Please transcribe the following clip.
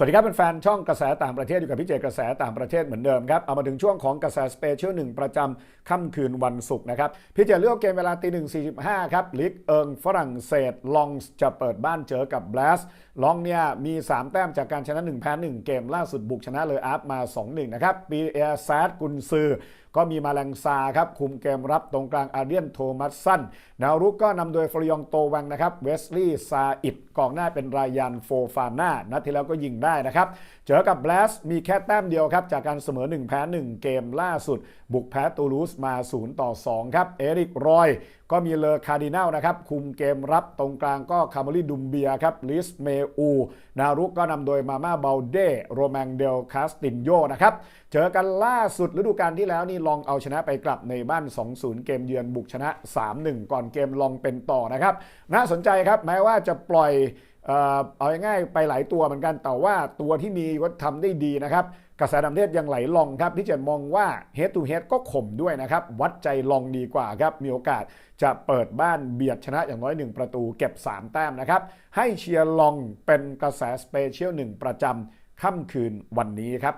สวัสดีครับเป็นแฟนช่องกระแสต่างประเทศอยู่กับพี่เจกระแสต่างประเทศเหมือนเดิมครับ เอามาถึงช่วงของกระแสสเปเชียลหนึ่งประจำค่ำคืนวันศุกร์นะครับ พี่เจเลือกเกมเวลาตีหนึ่งสี่สิบห้าครับลิกเอิงฝรั่งเศสลองจะเปิดบ้านเจอกับบลัสลองเนี่ยมี 3 แต้มจากการชนะ1แพ้1เกมล่าสุดบุกชนะเลยอาร์ฟมา 2-1 นะครับปีเอแซดกุนซือก็มีมาแรงซาครับคุมเกมรับตรงกลางอาเดียนโทมัสสันแนวรุกก็นำโดยฟรยองโตวังนะครับเวสลีย์ซาอิดกองหน้าเป็นรายันโฟฟาน่านัดที่แล้วก็ยิงได้นะครับ เจอกับแบลสมีแค่แต้มเดียวครับ จากการเสมอ 1 แพ้ 1 เกมล่าสุด บุกแพ้ตูลูสมา 0 ต่อ 2 ครับ เอริกรอย ก็มีเลอคาร์ดินัลนะครับ คุมเกมรับตรงกลางก็คาร์มอรีดุมเบียครับลิสเมอู นารุกก็นำโดยมาม่าเบลเดโรแมงเดลคาสตินโยนะครับ เจอกันล่าสุดฤดูกาลที่แล้วนี่ลองเอาชนะไปกลับในบ้าน 2-0 เกมเยือนบุกชนะ 3-1 ก่อนเกมลองเป็นต่อนะครับ น่าสนใจครับแม้ว่าจะปล่อยเอาง่ายๆไปหลายตัวเหมือนกันแต่ว่าตัวที่มีก็ทำได้ดีนะครับกระแสดำเทศยังไหลลองครับที่จะมองว่า head to head ก็ข่มด้วยนะครับ วัดใจลองดีกว่าครับ มีโอกาสจะเปิดบ้านเบียดชนะอย่างน้อย 1 ประตูเก็บ 3 แต้มนะครับ ให้เชียร์ลองเป็นกระแสสเปเชียลหนึ่งประจำค่ำคืนวันนี้ครับ